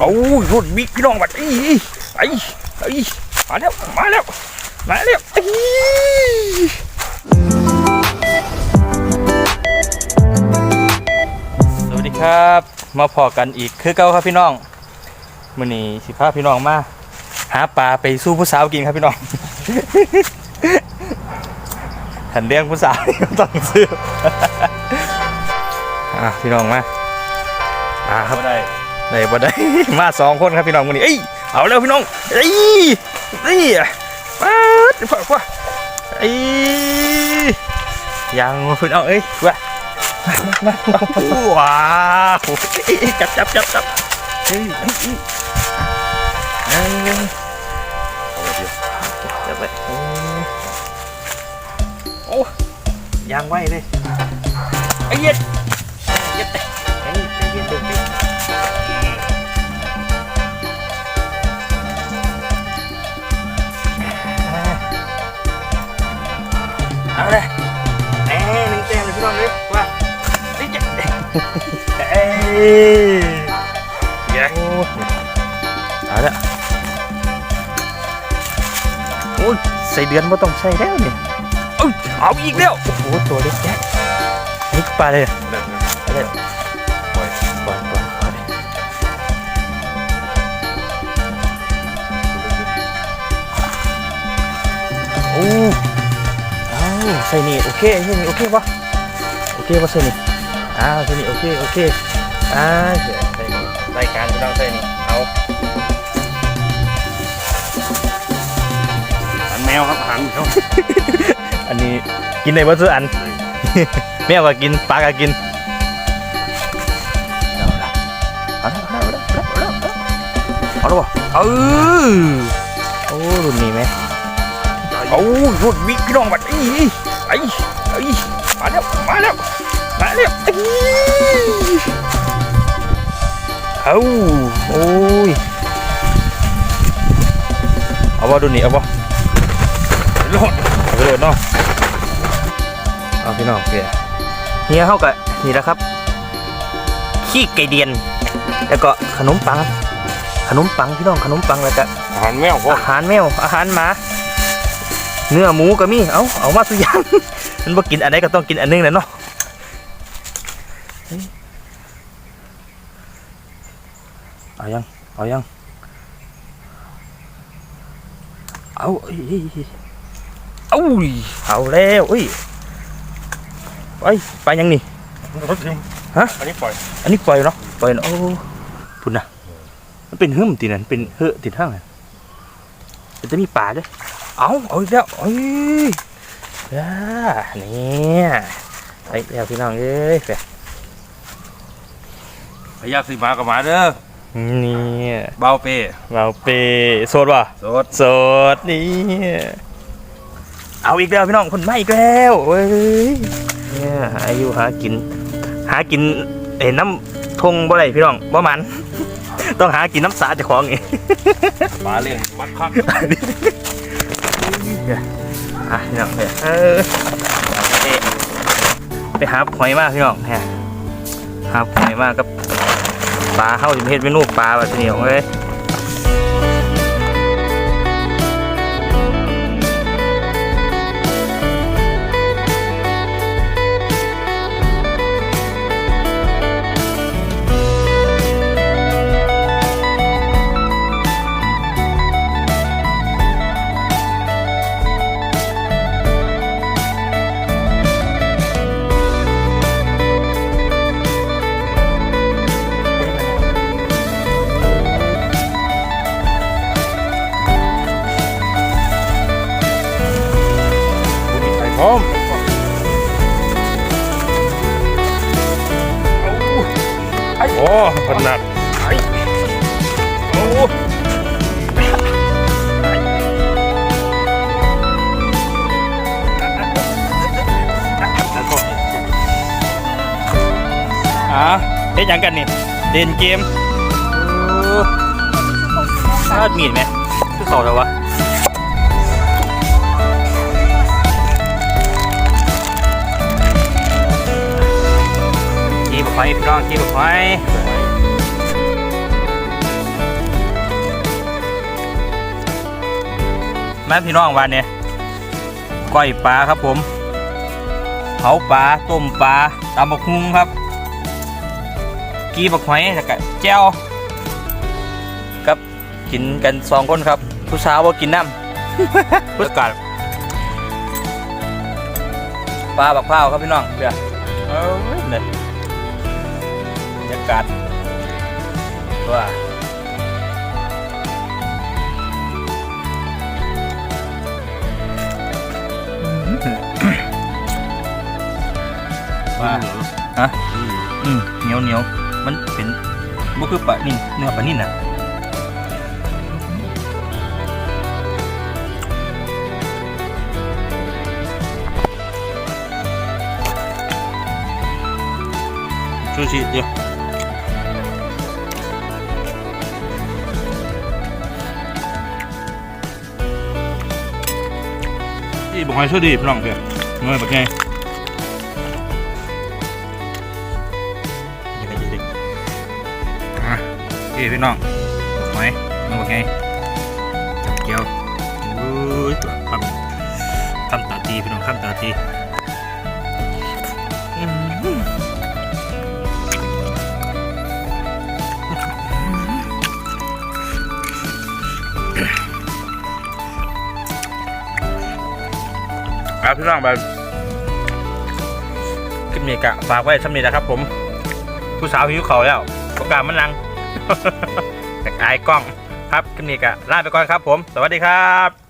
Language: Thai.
เอารุ่นบิ๊กพี่น้องบัดไอ้ไอ้ไอ้มาแล้วมาแล้วมาแล้วไอ้สวัสดีครับ มาพอกันอีกคือเก่าครับพี่น้องมื้อนี้สิพาพี่น้องมาหาปลาไปสู้ผู้สาวกินครับพี่น้องหันเรื่องผู้สาวต้องซื้ออะพี่น้องมาอ่าครับได้ ได้บ่ได้มาสองคนครับพี่น้องมื้อนี้เอ้ยเอาแล้วพี่น้องเอ้ยนี่ป๊าดพ่อพ่อเอ้ยยังพี่น้องเอ้ยว่ามามามาว้าวเอ้ยจับจับจับจับเฮ้ยเอ้ยเอ้ยเอ้ยจับไปโอ้โอ้ยางไว้เลยไอ้เหี้ย็ดเย็ดไอ้ไอ้เย็ดดูดิ เอาเลยเอ้ยหนึ่งแต้มเลยพี่น้องเลยว่านี่จะเอ้ยเยังเอาละโอ้ยใส่เดือนไม่ต้องใส่แล้วเนี่ยเอ้ยเอาอีกแล้ว โอ้โห ตัวเล็กแจ๊ะนี่ปลาเลยเลิกป ส่นี่โอเคใส่นี่โอเคปะโอเคปะใส่นี่อ้าวใส่นี่โอเคโอเคอ่าเดี๋ยวใส่นี่รายการพี่น้องใส่นี่เอาหันแมวครับหันเขาอันนี้กินในวัตถุอัน แม่ก็กินปลาก็กินเอาละเอาละเอาละเอาละเอาละเอาละเออโอ้รุ่นนี้ไหม โอ้รุ่นบิ๊กพี่น้องบัดไอ้ไอ้ไอ้มาแล้วมาแล้วมาแล้วไอ้เอาโอ้ยเอาว่ารุ่นนี้เอาว่ารอดเอาไปเลยเนาะเอาพี่น้องเพียเฮียเข้ากับนี่แหละครับ ขี้ไก่เดียน แล้วก็ขนมปัง ขนมปังพี่น้องขนมปังแล้วก็หันแมวพ่ออาหารแมวอาหารหมา เนื้อหมูก็มี เอาเอามาสุกอย่างมันบ่กินอันไหนก็ต้องกินอันหนึงแหละเนาะเฮ้ยเอายัง เอายัง เอาเอ้ยเอ้ยเอ้ยเอาอุ้ยเอาแล้วเอ้ยไปไปยังนี่รถทิ้งฮะ อันนี้ปล่อย อันนี้ปล่อยเนาะ ปล่อยเนาะโอ้พุ่นนะมันเป็นหึ่มตีนั่นเป็นเหือะติดห้างอะมันจะมีป่าด้วย เอาเอาอีกแล้วเอ้ยอ่าเนี่ยไปแล้วพี่น้องเอ้ยแฝดพยาสีมากับมาเด้อนี่เบาเป้เราเปโสดว่ะสดโสดนี่เอาอีกแล้วพี่น้องคนไม่อีกแล้วเว้ยเนี่ยอายุหากิน หากินเห็นน้ำทงบ่ไรพี่น้องบ่มัน ต้องหากินน้ำสาเจ้าของเอง มาเลี้ยงมัดคัก อะพี่น้องเนี่ยเออไปไปหาหอยมากพี่น้องเนี่ยหาหอยมากกับปลาเข้าถึงเพ็ดเมนูปลาแบบนี้ของเลย โอ้ขนาดไอ้โอ้อะเล่นยังกันนี่เล่นเกมโอ้พลาดมีดไหมคือเขาแล้ววะจีบไฟพี่น้องจีบไฟ มาพี่น้องวันนี่ยก้อยปลาครับผมเผาปลาต้มปลาตำบักฮุงครับ กีบักหอยแล้วก็แจ่วกับกินกันสองคนครับ ผู้สาวว่ากินน้ำผู้กัดปลาบักพร้าครับพี่น้องเดี๋ยวเอ้ยเนี่ยบรรยากาศว่า ว่าฮะอืมเหนียวเหนียวมันเป็นบ่คือปลานิ่นเนื้อปลานิ่นน่ะชูชีเดียวนี่บอกให้ช่วยดีพี่น้องเพื่อนเงยแบบไง นี่พี่น้องบอกไหมเงยแบบไงจับเกียวอุ้ยตัวทำทำตาตีพี่น้องทำตาตีอืมครับพี่น้องแบบคลิปนี้กะฝากไว้สำนี้นะครับผม ผู้สาวหิวเขาแล้วประกาศมันนัง แต่อายกล้องครับคลิปนี้ก็ลาไปก่อนครับผม สวัสดีครับ